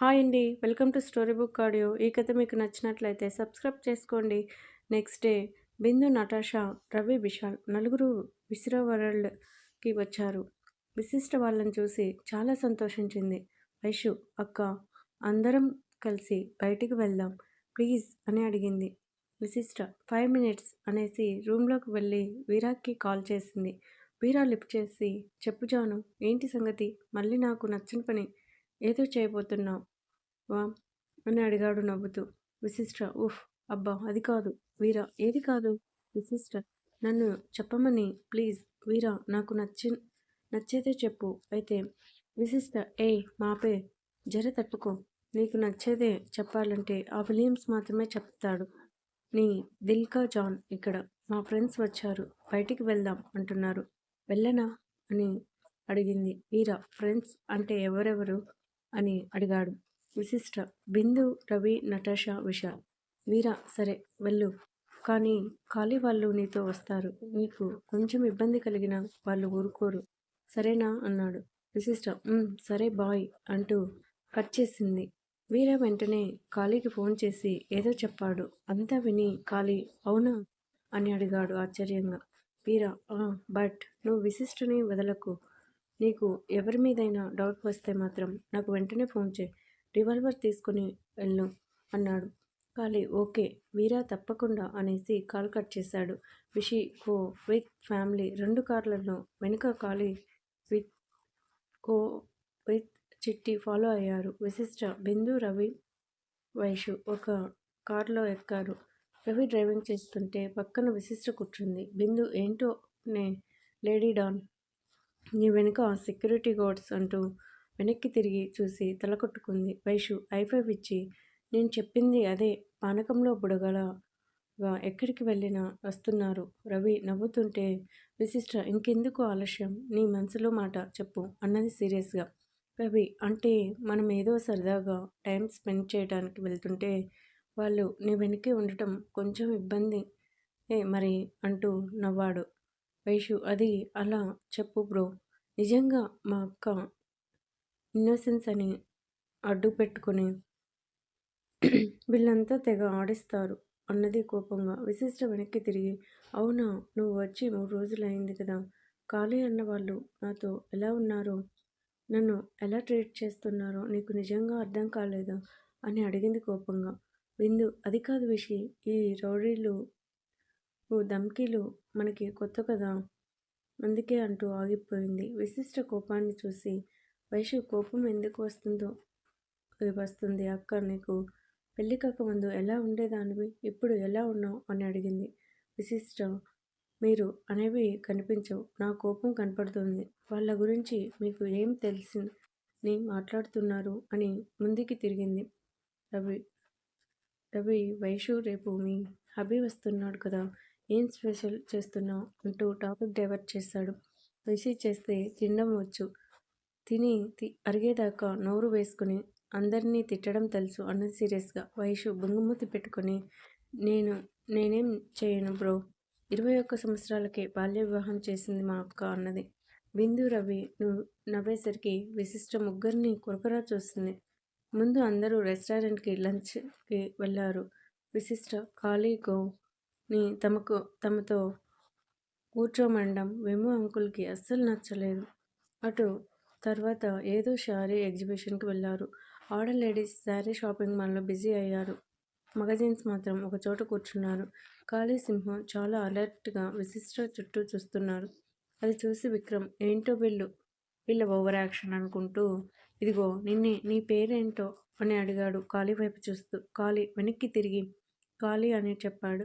Hi అండి. Welcome to story book audio. ఈ కథ మీకు నచ్చినట్లయితే సబ్స్క్రైబ్ చేసుకోండి. Next day Bindu Natasha Ravi Vishal నలుగురు విసిరా వరల్డ్కి వచ్చారు. విశిష్ట వాళ్ళని చూసి చాలా సంతోషించింది. వైషు అక్క అందరం కలిసి బయటికి వెళ్దాం ప్లీజ్ అని అడిగింది. విశిష్ట ఫైవ్ మినిట్స్ అనేసి రూమ్లోకి వెళ్ళి వీరాకి కాల్ చేసింది. వీరా లిఫ్ట్ చేసి చెప్పు జాను ఏంటి సంగతి? మళ్ళీ నాకు నచ్చని పని ఏదో చేయబోతున్నావు. వా అని అడిగాడు నవ్వుతూ. విశిష్ట ఉఫ్ అబ్బా అది కాదు. వీరా ఏది కాదు? విశిష్ట నన్ను చెప్పమని ప్లీజ్ వీరా నాకు నచ్చి నచ్చేదే చెప్పు. అయితే విశిష్ట ఏ మాపే జర తట్టుకో. నీకు నచ్చేదే చెప్పాలంటే ఆ విలియమ్స్ మాత్రమే చెప్తాడు. నీ దిల్కా జాన్ ఇక్కడ. మా ఫ్రెండ్స్ వచ్చారు. బయటికి వెళ్దాం అంటున్నారు. వెళ్ళనా? అని అడిగింది. వీరా ఫ్రెండ్స్ అంటే ఎవరెవరు? అని అడిగాడు. విశిష్ట బిందు రవి నటాషా విశాల్ వీరా సరే వెళ్ళు. కానీ ఖాళీ వాళ్ళు నీతో వస్తారు. నీకు కొంచెం ఇబ్బంది కలిగిన వాళ్ళు ఊరుకోరు. సరేనా? అన్నాడు. విశిష్ట. సరే బాయ్ అంటూ కట్ చేసింది. వీర వెంటనే ఖాళీకి ఫోన్ చేసి ఏదో చెప్పాడు. అంతా విని ఖాళీ అవునా? అని అడిగాడు ఆశ్చర్యంగా. వీర బట్ నువ్వు విశిష్టని వదలకు. నీకు ఎవరి మీదైనా డౌట్ వస్తే మాత్రం నాకు వెంటనే ఫోన్ చేయి. రివాల్వర్ తీసుకుని వెళ్ళు అన్నాడు. కాళీ ఓకే వీరా తప్పకుండా అనేసి కాల్ కట్ చేశాడు. విషి కో విత్ ఫ్యామిలీ రెండు కార్లను వెనుక కాళీ విత్ కో విత్ చిట్టి ఫాలో అయ్యారు. విశిష్ట బిందు రవి వైషు ఒక కారులో ఎక్కారు. రవి డ్రైవింగ్ చేస్తుంటే పక్కన విశిష్ట కూర్చుంది. బిందు ఏంటో నే లేడీ డాన్ నీ వెనుక సెక్యూరిటీ గార్డ్స్ అంటూ వెనక్కి తిరిగి చూసి తల కొట్టుకుంది వైషు. ఐఫైవ్ ఇచ్చి నేను చెప్పింది అదే. పానకంలో బుడగలగా ఎక్కడికి వెళ్ళినా వస్తున్నారు. రవి నవ్వుతుంటే విశిష్ట ఇంకెందుకు ఆలస్యం? నీ మనసులో మాట చెప్పు అన్నది సీరియస్గా. రవి అంటే మనం ఏదో సరదాగా టైం స్పెండ్ చేయడానికి వెళ్తుంటే వాళ్ళు నీ వెనకే ఉండటం కొంచెం ఇబ్బంది ఏ మరి అంటూ నవ్వాడు. వైషు అది అలా చెప్పు బ్రో. నిజంగా మా అక్క ఇన్నోసెన్స్ అని అడ్డు పెట్టుకుని వీళ్ళంతా తెగ ఆడిస్తారు అన్నది కోపంగా. విశిష్ట వెనక్కి తిరిగి అవునా నువ్వు వచ్చి మూడు రోజులైంది కదా ఖాళీ అన్న వాళ్ళు నాతో ఎలా ఉన్నారో? నన్ను ఎలా ట్రీట్ చేస్తున్నారో నీకు నిజంగా అర్థం కాలేదా? అని అడిగింది కోపంగా. విందు అది కాదు విషి ఈ రౌడీలు ధమ్కీలు మనకి కొత్త కదా అందుకే అంటూ ఆగిపోయింది. విశిష్ట కోపాన్ని చూసి వైషు కోపం ఎందుకు వస్తుందో వస్తుంది. అక్క నీకు పెళ్ళి ముందు ఎలా ఉండేదానివి? ఇప్పుడు ఎలా ఉన్నావు? అని అడిగింది. విశిష్ట మీరు అనేవి కనిపించవు. నా కోపం కనపడుతుంది. వాళ్ళ గురించి మీకు ఏం తెలిసింది మాట్లాడుతున్నారు? అని ముందుకి తిరిగింది. రవి రవి వైషు రేపు మీ హబీ వస్తున్నాడు కదా. ఏం స్పెషల్ చేస్తున్నావు? అంటూ టాపిక్ డైవర్ట్ చేశాడు వైసీ చేస్తే తినడం వచ్చు. తిని తి అరిగేదాకా నోరు వేసుకుని అందరినీ తిట్టడం తెలుసు అన్నది సీరియస్గా. వైషు బొంగుమూతి పెట్టుకొని నేను నేనేం చేయను బ్రో. ఇరవై ఒక్క సంవత్సరాలకే బాల్య వివాహం చేసింది మా అక్క అన్నది. బిందు రవి నువ్వు నవ్వేసరికి విశిష్ట ముగ్గురిని కొరకరా చూస్తుంది. ముందు అందరూ రెస్టారెంట్కి లంచ్కి వెళ్ళారు. విశిష్ట ఖాళీ గోని తమకు తమతో కూర్చోమండం వెము అంకుల్కి అస్సలు నచ్చలేదు. అటు తర్వాత ఏదో శారీ ఎగ్జిబిషన్కి వెళ్ళారు. ఆర్డర్ లేడీస్ శారీ షాపింగ్ మాల్లో బిజీ అయ్యారు. మగజీన్స్ మాత్రం ఒక చోట కూర్చున్నారు. ఖాళీ సింహం చాలా అలర్ట్గా విశిష్ట చుట్టూ చూస్తున్నారు. అది చూసి విక్రమ్ ఏంటో వీళ్ళు వీళ్ళ ఓవర్ యాక్షన్ అనుకుంటూ ఇదిగో నిన్నే నీ పేరేంటో అని అడిగాడు కాళీ వైపు చూస్తూ. కాళీ వెనక్కి తిరిగి. కాళీ అని చెప్పాడు.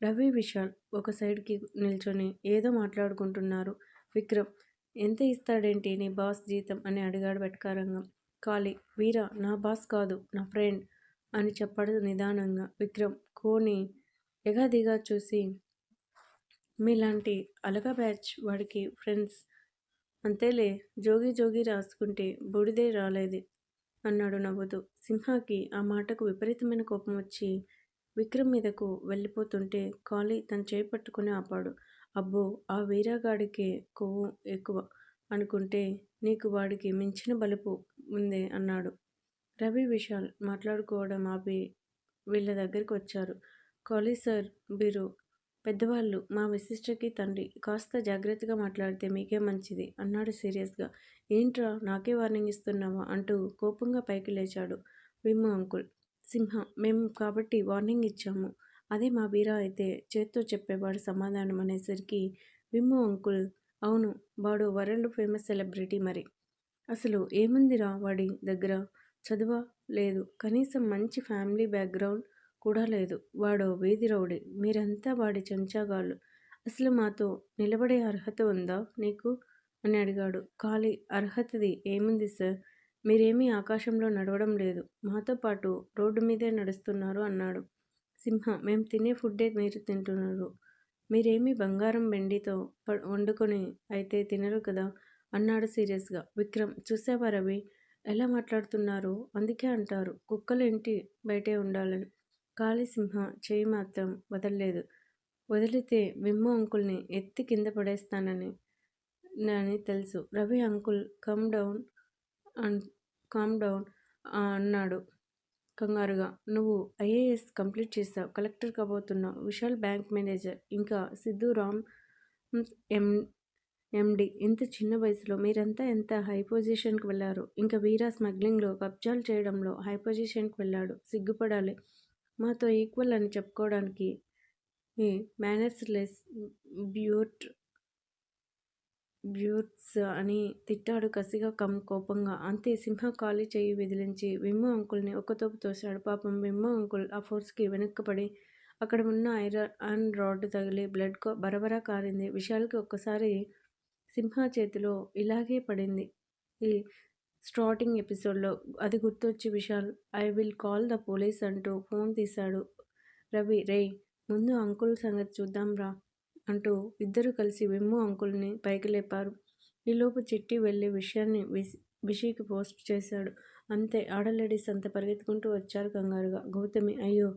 రవి విశాల్ ఒక సైడ్కి నిల్చొని ఏదో మాట్లాడుకుంటున్నారు. విక్రమ్ ఎంత ఇస్తాడేంటి నీ బాస్ జీతం అని అడిగాడు వెటకారంగా. కాళీ వీరా నా బాస్ కాదు నా ఫ్రెండ్ అని చెప్పాడు నిదానంగా. విక్రమ్ కోని ఎగాదిగా చూసి మీలాంటి అలగా బ్యాచ్ వాడికి ఫ్రెండ్స్ అంతేలే జోగి జోగి రాసుకుంటే బూడిదే రాలేదు అన్నాడు నవ్వుతూ. సింహాకి ఆ మాటకు విపరీతమైన కోపం వచ్చి విక్రమ్ మీదకు వెళ్ళిపోతుంటే కాళీ తను చేయి పట్టుకుని ఆపాడు. అబ్బో ఆ వీరగాడికే కొవ్వు ఎక్కువ అనుకుంటే నీకు వాడికి మించిన బలుపు ఉందే అన్నాడు. రవి విశాల్ మాట్లాడుకోవడం ఆపి వీళ్ళ దగ్గరికి వచ్చారు. కాలీ సార్ మీరు పెద్దవాళ్ళు మా విశిష్టకి తండ్రి కాస్త జాగ్రత్తగా మాట్లాడితే మీకే మంచిది అన్నాడు సీరియస్గా. ఏంట్రా నాకే వార్నింగ్ ఇస్తున్నావా అంటూ కోపంగా పైకి లేచాడు. విమ్మ అంకుల్ సింహ మేము కాబట్టి వార్నింగ్ ఇచ్చాము. అదే మా బీరా అయితే చేత్తో చెప్పేవాడు సమాధానం అనేసరికి విమ్ము అంకుల్ అవును వాడు వరల్డ్ ఫేమస్ సెలబ్రిటీ మరి. అసలు ఏముందిరా వాడి దగ్గర? చదువ? లేదు. కనీసం మంచి ఫ్యామిలీ బ్యాక్గ్రౌండ్ కూడా లేదు. వాడో వీధి రౌడీ. మీరంతా వాడి చెంచాగాళ్ళు. అసలు మాతో నిలబడే అర్హత ఉందా నీకు? అని అడిగాడు. ఖాళీ అర్హతది ఏముంది సార్? మీరేమీ ఆకాశంలో నడవడం లేదు. మాతో పాటు రోడ్డు మీదే నడుస్తున్నారు అన్నాడు. సింహ మేము తినే ఫుడ్డే మీరు తింటున్నారు. మీరేమి బంగారం వెండితో వండుకొని అయితే తినరు కదా? అన్నాడు సీరియస్గా. విక్రమ్ చూసావా రవి? ఎలా మాట్లాడుతున్నారు? అందుకే అంటారు. కుక్కలు ఇంటి బయటే ఉండాలని. కాళీసింహ చేయి మాత్రం వదలలేదు. వదిలితే విమ్ము అంకుల్ని ఎత్తి కింద పడేస్తానని అని తెలుసు. రవి అంకుల్ కమ్ డౌన్ అన్ కామ్ డౌన్ అన్నాడు. కంగారుగా నువ్వు ఐఏఎస్ కంప్లీట్ చేసావు కలెక్టర్ కాబోతున్నావు విశాల్ బ్యాంక్ మేనేజర్ ఇంకా సిద్ధు రామ్ ఎం ఎండి ఇంత చిన్న వయసులో మీరంతా ఎంత హై పొజిషన్కి వెళ్ళారు? ఇంకా వీరా స్మగ్లింగ్లో కబ్జాలు చేయడంలో హై పొజిషన్కి వెళ్ళాడు సిగ్గుపడాలి. మాతో ఈక్వల్ అని చెప్పుకోవడానికి మేనర్స్ లెస్ బ్యూట్ బ్యూట్స్ అని తిట్టాడు కసిగా కమ్ కోపంగా. అంతే సింహ ఖాళీ చేయి విదిలించి విమ్మో అంకుల్ని ఒక్కతోపు తోశాడు. పాపం విమ్మో అంకుల్ ఆ ఫోర్స్కి వెనక్కపడి అక్కడ ఉన్న ఐరన్ రాడ్ తగిలి బ్లడ్ బరబరా కారింది. విశాల్కి ఒక్కసారి సింహ చేతిలో ఇలాగే పడింది. ఈ స్టార్టింగ్ ఎపిసోడ్లో అది గుర్తొచ్చి Vishal I will call the police అంటూ ఫోన్ తీశాడు రవి. రే ముందు అంకుల్ సంగతి చూద్దాం రా. అంటూ ఇద్దరు కలిసి విమ్ము అంకుల్ని పైకి లేపారు. ఈలోపు చిట్టి వెళ్ళి విషయాన్ని విషికి పోస్ట్ చేశాడు. అంతే ఆడలేడీస్ అంత పరిగెత్తుకుంటూ వచ్చారు కంగారుగా. గౌతమి అయ్యో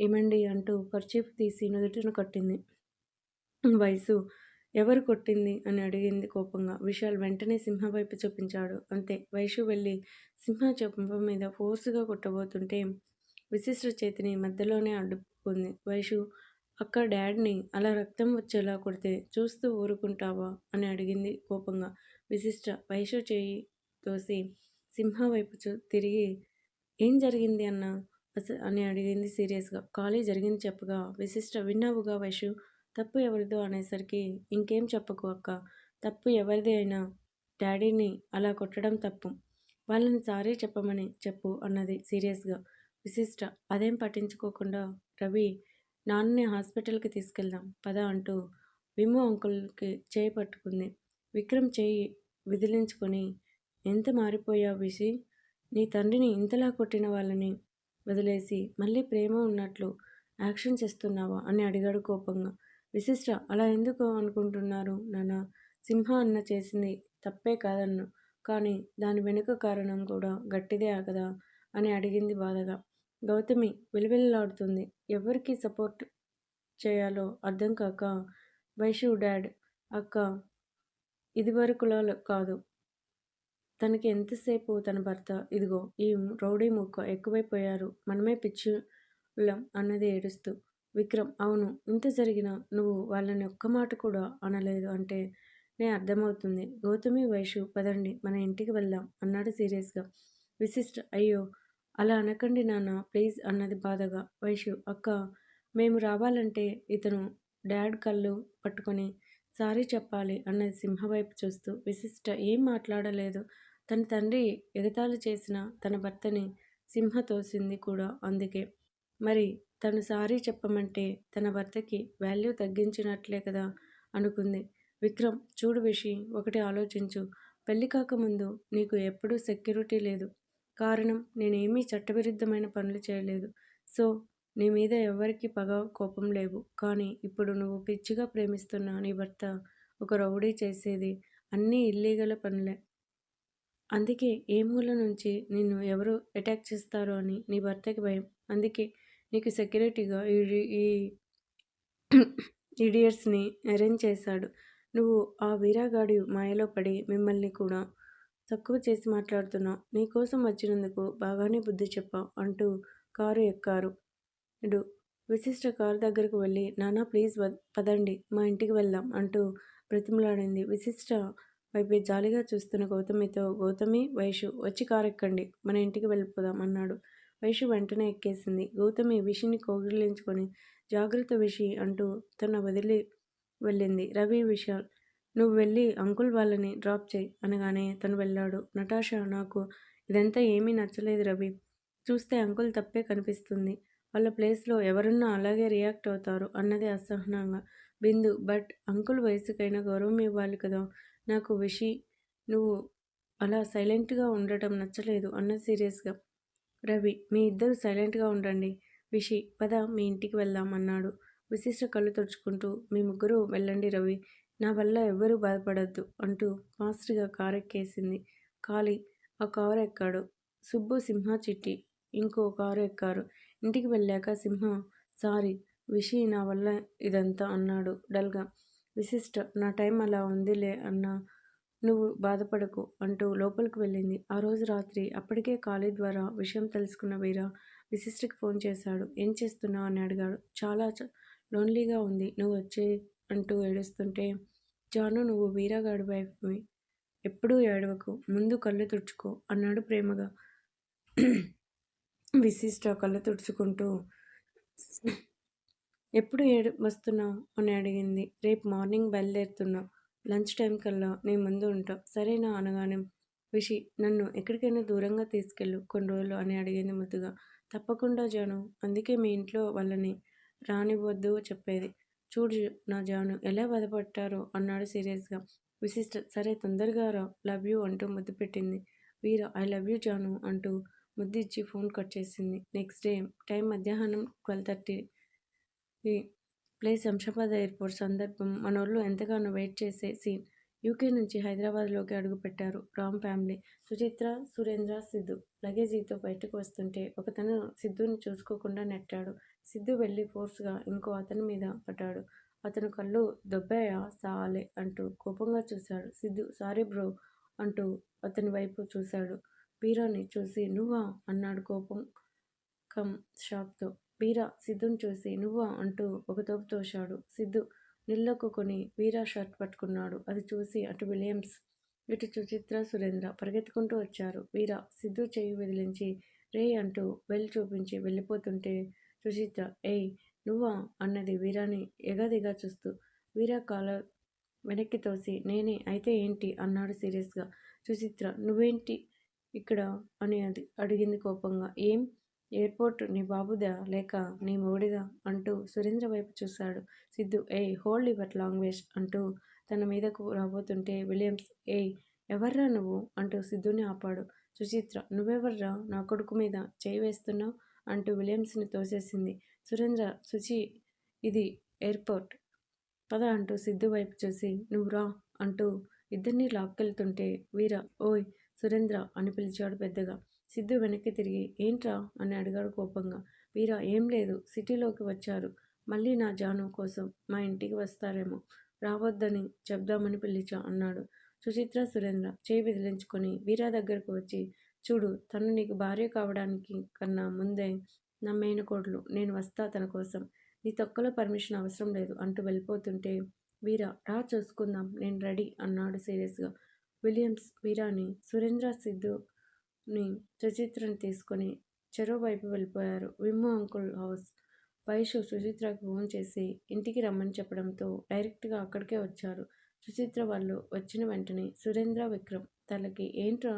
ఏమండి అంటూ కర్చీఫ్ తీసి నుదుటిన కట్టింది. వయసు ఎవరు కొట్టింది అని అడిగింది కోపంగా. విశాల్ వెంటనే సింహ వైపు చూపించాడు. అంతే వైషు వెళ్ళి సింహ చెంప మీద ఫోర్సుగా కొట్టబోతుంటే విశిష్ట చేతిని మధ్యలోనే అడ్డుకుంది. వైషు అక్క డాడ్ని అలా రక్తం వచ్చేలా కొడితే చూస్తూ ఊరుకుంటావా? అని అడిగింది కోపంగా. విశిష్ట వైషు చేయి తోసి సింహ వైపు తిరిగి ఏం జరిగింది అన్న? అని అడిగింది సీరియస్గా. ఖాళీ జరిగింది చెప్పగా. విశిష్ట విన్నావుగా వైషు తప్పు ఎవరిదో అనేసరికి ఇంకేం చెప్పకు అక్క. తప్పు ఎవరిది అయినా డాడీని అలా కొట్టడం తప్పు. వాళ్ళని సారీ చెప్పమని చెప్పు అన్నది సీరియస్గా. విశిష్ట అదేం పట్టించుకోకుండా రవి నాన్నని హాస్పిటల్కి తీసుకెళ్దాం పద అంటూ విమ్ము అంకుల్కి చేయి పట్టుకుంది. విక్రమ్ చేయి విదిలించుకొని ఎంత మారిపోయావు విషి నీ తండ్రిని ఇంతలా కొట్టిన వాళ్ళని వదిలేసి మళ్ళీ ప్రేమ ఉన్నట్లు యాక్షన్ చేస్తున్నావా? అని అడిగాడు కోపంగా. విశిష్ట అలా ఎందుకు అనుకుంటున్నారు నాన్న? సింహ అన్న చేసింది తప్పే కాదన్ను కానీ దాని వెనుక కారణం కూడా గట్టిదే కదా? అని అడిగింది బాధగా. గౌతమి విలువిల్లాడుతుంది. ఎవరికి సపోర్ట్ చేయాలో అర్థం కాక వైషు డాడ్ అక్క ఇదివరకులా కాదు. తనకి ఎంతసేపు తన భర్త ఇదిగో ఈ రౌడీ ముక్క ఎక్కువైపోయారు. మనమే పిచ్చులం అన్నది ఏడుస్తూ. విక్రమ్ అవును ఇంత జరిగినా నువ్వు వాళ్ళని ఒక్క మాట కూడా అనలేదు అంటే నే అర్థమవుతుంది. గౌతమి వైషు పదండి మన ఇంటికి వెళ్దాం అన్నాడు సీరియస్గా. విశిష్ట అయ్యో అలా అనకండి నాన్న ప్లీజ్ అన్నది బాధగా. వైషు అక్క మేము రావాలంటే ఇతను డాడ్ కళ్ళు పట్టుకొని సారీ చెప్పాలి అన్నది సింహ వైపు చూస్తూ. విశిష్ట ఏం మాట్లాడలేదు. తన తండ్రి ఎగతాళి చేసిన తన భర్తని సింహ తోసింది కూడా అందుకే. మరి తను సారీ చెప్పమంటే తన భర్తకి వాల్యూ తగ్గించినట్లే కదా అనుకుంది. విక్రమ్ చూడు విషి ఒకటి ఆలోచించు. పెళ్ళి కాకముందు నీకు ఎప్పుడూ సెక్యూరిటీ లేదు. కారణం నేనేమీ చట్టవిరుద్ధమైన పనులు చేయలేదు. సో నీ మీద ఎవరికి పగ కోపం లేవు. కానీ ఇప్పుడు నువ్వు పిచ్చిగా ప్రేమిస్తున్న నీ భర్త ఒక రౌడీ చేసేది అన్నీ ఇల్లీగల్ పనులే. అందుకే ఏ మూల నుంచి నిన్ను ఎవరు అటాక్ చేస్తారో అని నీ భర్తకి భయం. అందుకే నీకు సెక్యూరిటీగా ఈ ఇడియట్స్ని అరేంజ్ చేశాడు. నువ్వు ఆ వీరాగాడి మాయలో పడి మిమ్మల్ని కూడా తక్కువ చేసి మాట్లాడుతున్నావు. నీకోసం వచ్చినందుకు బాగానే బుద్ధి చెప్పావు అంటూ కారు ఎక్కారు. ఇడు విశిష్ట కారు దగ్గరకు వెళ్ళి నానా ప్లీజ్ పదండి మా ఇంటికి వెళ్దాం అంటూ బ్రతిమలాడింది. విశిష్ట వైపే జాలిగా చూస్తున్న గౌతమితో గౌతమి వైషు వచ్చి కారు ఎక్కండి మన ఇంటికి వెళ్ళిపోదాం అన్నాడు. వైషు వెంటనే ఎక్కేసింది. గౌతమి విషిని కోగిలించుకొని జాగ్రత్త విషి అంటూ తన వదిలి వెళ్ళింది. రవి విశాల్ నువ్వు వెళ్ళి అంకుల్ వాళ్ళని డ్రాప్ చేయి అనగానే తను వెళ్ళాడు. నటాషా నాకు ఇదంతా ఏమీ నచ్చలేదు రవి. చూస్తే అంకుల్ తప్పే కనిపిస్తుంది. వాళ్ళ ప్లేస్లో ఎవరున్నా అలాగే రియాక్ట్ అవుతారు అన్నది అసహనంగా. బిందు బట్ అంకుల్ వయసుకైనా గౌరవం ఇవ్వాలి కదా. నాకు విషి నువ్వు అలా సైలెంట్గా ఉండటం నచ్చలేదు అన్న సీరియస్గా. రవి మీ ఇద్దరు సైలెంట్గా ఉండండి. విషి పద మీ ఇంటికి వెళ్దాం అన్నాడు. విశిష్ట కళ్ళు తుడుచుకుంటూ మీ ముగ్గురు వెళ్ళండి రవి. నా వల్ల ఎవ్వరూ బాధపడద్దు అంటూ ఫాస్ట్గా కారు ఎక్కేసింది కాలి ఆ కారు ఎక్కాడు. సుబ్బు సింహ చిట్టి ఇంకో కారు ఎక్కారు. ఇంటికి వెళ్ళాక సింహ సారీ విషి నా వల్ల ఇదంతా అన్నాడు డల్గా. విశిష్ట నా టైం అలా ఉందిలే అన్నా నువ్వు బాధపడకు అంటూ లోపలికి వెళ్ళింది. ఆ రోజు రాత్రి అప్పటికే ఖాళీ ద్వారా విషయం తెలుసుకున్న వీర విశిష్టకి ఫోన్ చేశాడు. ఏం చేస్తున్నావు? అని అడిగాడు. చాలా లోన్లీగా ఉంది. నువ్వు వచ్చే అంటూ ఏడుస్తుంటే జాను నువ్వు వీరగాడి వైఫ్వి ఎప్పుడూ ఏడవకు. ముందు కళ్ళు తుడుచుకో అన్నాడు ప్రేమగా. విశిష్ట కళ్ళు తుడుచుకుంటూ ఎప్పుడు ఏడు వస్తున్నావు? అని అడిగింది. రేపు మార్నింగ్ బయలుదేరుతున్నావు లంచ్ టైం కల్లా నీ ముందు ఉంటావు సరేనా? అనగానే విషి నన్ను ఎక్కడికైనా దూరంగా తీసుకెళ్ళు. కొన్ని రోజులు అని అడిగింది ముద్దుగా. తప్పకుండా జాను. అందుకే మీ ఇంట్లో వాళ్ళని రానివ్వద్దు చెప్పేది. చూడు నా జాను ఎలా బాధపడ్డారో అన్నాడు సీరియస్గా. విశిష్ట సరే తొందరగా రా లవ్ యూ అంటూ ముద్దు పెట్టింది. వీర ఐ లవ్ యూ జాను అంటూ ముద్దు ఇచ్చి ఫోన్ కట్ చేసింది. నెక్స్ట్ డే టైం మధ్యాహ్నం twelve thirty. Place Shamshabad airport సందర్భం. మనోళ్ళు ఎంతగానో వెయిట్ చేసే సీన్. యూకే నుంచి హైదరాబాద్లోకి అడుగుపెట్టారు రామ్ ఫ్యామిలీ. సుచిత్ర సురేంద్ర సిద్ధు. లగేజీతో బయటకు వస్తుంటే ఒకతను సిద్ధుని చూసుకోకుండా నెట్టాడు. సిద్ధు వెళ్ళి ఫోర్స్గా ఇంకో అతని మీద పడ్డాడు. అతను కళ్ళు దొబ్బాయా? సాలే అంటూ కోపంగా చూశాడు. సిద్ధు సారీ బ్రో అంటూ అతని వైపు చూశాడు. బీరాని చూసి నువ్వా? అన్నాడు కోపం కమ్ షాప్తో బీరా సిద్ధుని చూసి నువ్వా? అంటూ ఒక తోపు తోశాడు. సిద్ధు నిల్లొక్కుని వీరా షర్ట్ పట్టుకున్నాడు. అది చూసి అటు విలియమ్స్ ఇటు సుచిత్ర సురేంద్ర పరిగెత్తుకుంటూ వచ్చారు. వీరా సిద్ధు చేయి వదిలించి రే అంటూ వెళ్ళి చూపించి వెళ్ళిపోతుంటే సుచిత్ర ఏయ్ నువ్వా? అన్నది వీరాని ఎగదిగా చూస్తూ. వీరా కాల వెనక్కి తోసి నేనే అయితే ఏంటి? అన్నాడు సీరియస్గా. సుచిత్ర నువ్వేంటి ఇక్కడ? అని అది అడిగింది కోపంగా. ఏం? ఎయిర్పోర్ట్ నీ బాబుదా? లేక నీ మొగుడిదా? అంటూ సురేంద్ర వైపు చూశాడు. సిద్ధు ఏయ్ హోల్డ్ యువర్ లాంగ్వేజ్ అంటూ తన మీదకు రాబోతుంటే విలియమ్స్ ఏయ్ ఎవర్రా నువ్వు? అంటూ సిద్ధుని ఆపాడు. సుచిత్ర నువ్వెవర్రా? నా కొడుకు మీద చేయి వేస్తున్నావు? అంటూ విలియమ్స్ని తోసేసింది. సురేంద్ర సుచి ఇది ఎయిర్పోర్ట్. పద అంటూ సిద్ధు వైపు చూసి నువ్వు రా అంటూ ఇద్దరిని లాక్కెళ్తుంటే వీర ఓయ్ సురేంద్ర అని పిలిచాడు పెద్దగా. సిద్ధు వెనక్కి తిరిగి ఏంట్రా? అని అడిగాడు కోపంగా. వీరా ఏం లేదు సిటీలోకి వచ్చారు. మళ్ళీ నా జాను కోసం మా ఇంటికి వస్తారేమో. రావద్దని చెప్దామని పిలిచా అన్నాడు సుచిత్ర సురేంద్ర. చేయి విదిలించుకొని వీరా దగ్గరకు వచ్చి చూడు తను నీకు భార్య కావడానికి కన్నా ముందే నా మేనకోడలు నేను వస్తా తన కోసం. నీ తొక్కలో పర్మిషన్ అవసరం లేదు అంటూ వెళ్ళిపోతుంటే వీరా రా చూసుకుందాం నేను రెడీ అన్నాడు సీరియస్గా. విలియమ్స్ వీరాని సురేంద్ర సిద్ధుని సుచిత్రను తీసుకొని చెరో వైపు వెళ్ళిపోయారు. Vimmu uncle house. వైషు సుచిత్రకు ఫోన్ చేసి ఇంటికి రమ్మని చెప్పడంతో డైరెక్ట్గా అక్కడికే వచ్చారు. సుచిత్ర వాళ్ళు వచ్చిన వెంటనే సురేంద్ర విక్రమ్ తలకి ఏంట్రా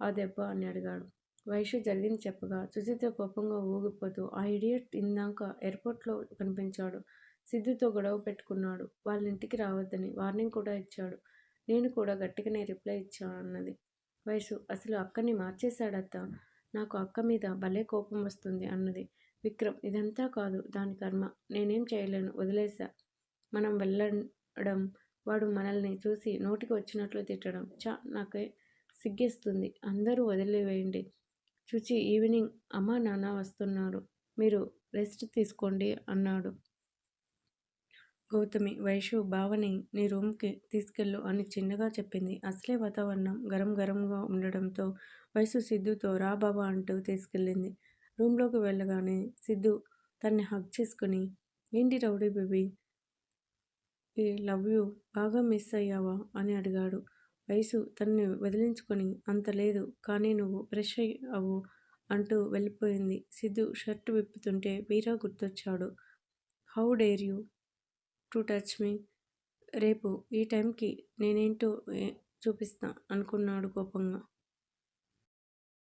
ఆ దెబ్బ అని అడిగాడు. వైషు జరిగింది చెప్పగా. సుచిత్ర కోపంగా ఊగిపోతూ ఆ ఇడియట్ ఇందాక ఎయిర్పోర్ట్లో కనిపించాడు. సిద్ధుతో గొడవ పెట్టుకున్నాడు. వాళ్ళ ఇంటికి రావద్దని వార్నింగ్ కూడా ఇచ్చాడు. నేను కూడా గట్టిగానే రిప్లై ఇచ్చాను అన్నది వయసు అసలు అక్కని మార్చేశాడత్త? నాకు అక్క మీద భలే కోపం వస్తుంది అన్నది. విక్రమ్ ఇదంతా కాదు దాని కర్మ. నేనేం చేయలేను వదిలేసా మనం వెళ్ళడం వాడు మనల్ని చూసి నోటికి వచ్చినట్లు తిట్టడం. చా నాకే సిగ్గేస్తుంది అందరూ వదిలివేయండి చూచి ఈవినింగ్ అమ్మ నాన్న వస్తున్నారు మీరు రెస్ట్ తీసుకోండి అన్నాడు గౌతమి వైషు భావని నీ రూమ్కి తీసుకెళ్ళు అని చిన్నగా చెప్పింది. అసలే వాతావరణం గరం గరంగా ఉండడంతో వైసు సిద్ధుతో రా బాబా అంటూ తీసుకెళ్ళింది. రూమ్లోకి వెళ్ళగానే సిద్ధు తన్ని హగ్ చేసుకుని ఏంటి రౌడీ బేబీ ఈ లవ్ యూ బాగా మిస్ అయ్యావా అని అడిగాడు. వయసు తనని వదిలించుకొని అంత లేదు కానీ నువ్వు ఫ్రెష్ అవ్వు అంటూ వెళ్ళిపోయింది. సిద్ధు షర్టు విప్పుతుంటే Veera గుర్తొచ్చాడు. How dare you to touch me రేపు ఈ టైంకి నేనేంటో చూపిస్తా అనుకున్నాడు కోపంగా.